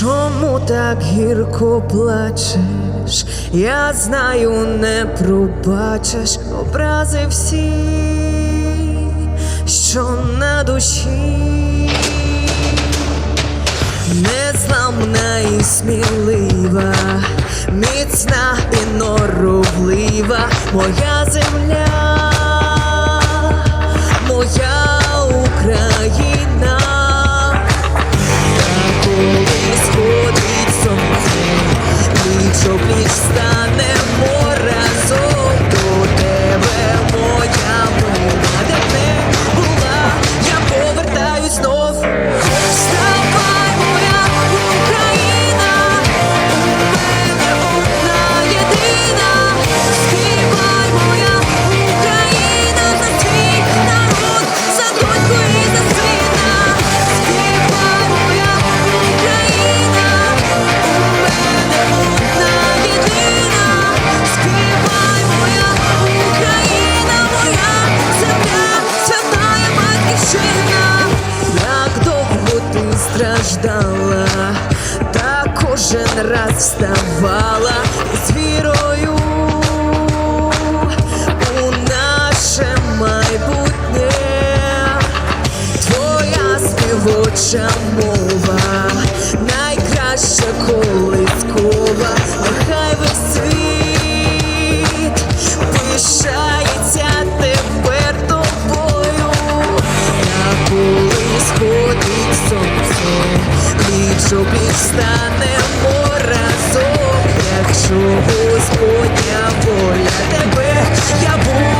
Чому так гірко плачеш? Я знаю, не пробачиш образи всі, що на душі, незламна і смілива, міцна і норовлива, моя земля, моя страждала, та кожен раз вставала з вірою у наше майбутнє. Твоя співоча мова, найкраща колискова, пліч опліч станемо разом, якщо Господня воля тебе, я буду.